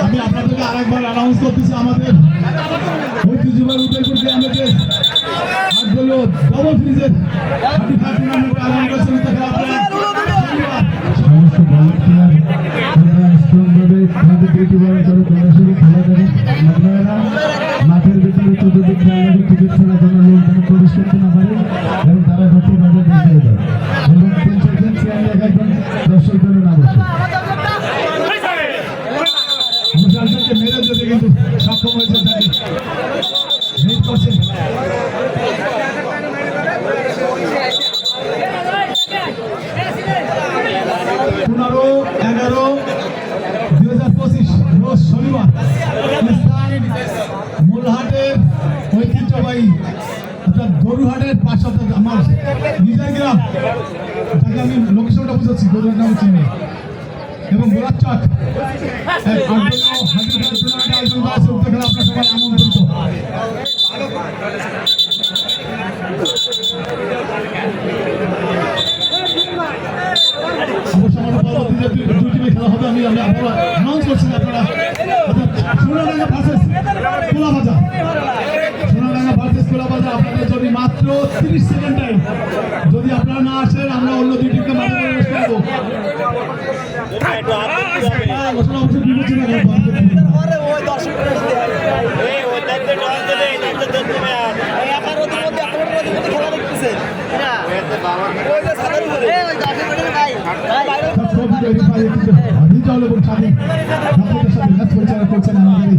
আমি আপনাদেরকে আরেকবার অ্যানাউন্স করতেছি আমাদের ঐতিহ্যবাহী উদয়পুর হাটগুলো ডবল ফ্রিজের থার্টি ফাইভ টুর্নামেন্ট আয়োজন করেছেন তাকে খেলা মাঠের ভিতরে চতুর্দিক খেলাধুলা টিকিট ছাড়া যেন লোক প্রবেশ করতে না। মূলহাটের ঐতিহ্যবাহী অর্থাৎ গরুহাটের পাশে আমার নিজের গ্রাম তাকে আমি লোকেশনটা বুঝাচ্ছি গরুহাট নাম চিনি। এবং গোলাপচাট আপনার সবাই আমন্ত্রিত। টিমে খেলা হবে, আমি আমি আপনারা অ্যানাউন্স করছি আপনারা অর্থাৎ সোনাডাঙ্গা ভার্সেস কোলাবাজার ভার্সেস কোলাবাজার আপনাদের জন্য মাত্র তিরিশ সেকেন্ড টাইম যদি আপনারা না আসেন আমরা অন্য দুই মাঠে প্রবেশ করব ঘোষণা অবশ্যই বিবেচনা করব খেলা করছেন আমাদের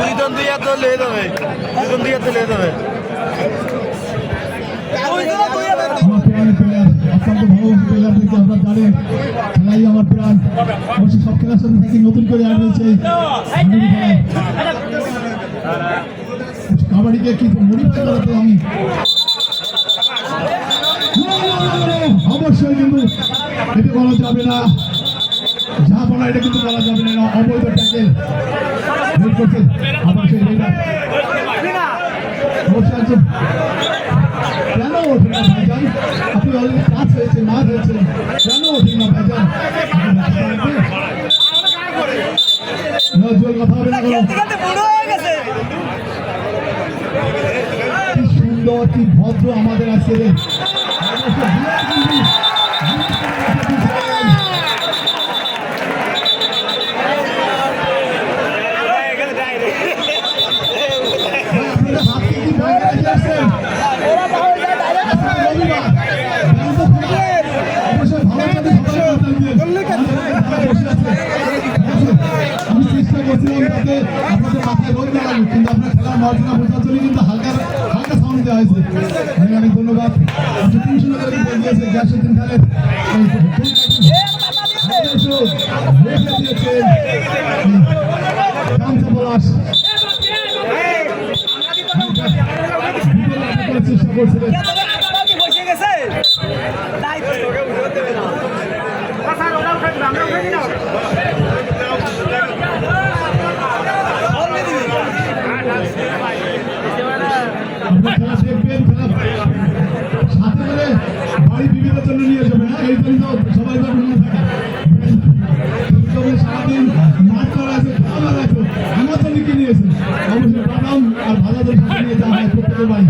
দুই জন দুই হাত লয়ে যাবে দুই জন দুই হাত লয়ে যাবে খেলাই আমার প্রাণ। অবশ্য সব খেলার সাথে থেকে নতুন করে কাবাডি খেলায়। কাবাডিকে কি মডিফাই করাতে আমি? অবশ্যই কিন্তু এটা বলা যাবে না। যা বলা, এটা কিন্তু বলা যাবে না অবৈধ ট্যাকেল। ভেট করছে, আবার সেই অবশ্যই একজন কেন ওঠে না, ভাইজান? আপনি অলরেডি কাজ হয়েছে মাছ হয়েছে। কেন ওঠে না, ভাইজান? কি সুন্দর, কি ভদ্র আমাদের আজকে আপনাদের মাথায় রোদ কিন্তু আপনার খেলার মর্যাদা বোঝার জন্য কিন্তু হালকা হালকা সাউন্ড দেওয়া হয়েছে। অনেক অনেক ধন্যবাদ। তিনশো টাকা করে দিয়েছে পলাশ চেষ্টা করছিলেন সবাই তো মাঠ করা আছে খাওয়া আছে আমার জন্য কিনে এসে অবশ্যই আর ভালো সাথে নিয়ে যাওয়া হয় প্রত্যেকের বাড়ি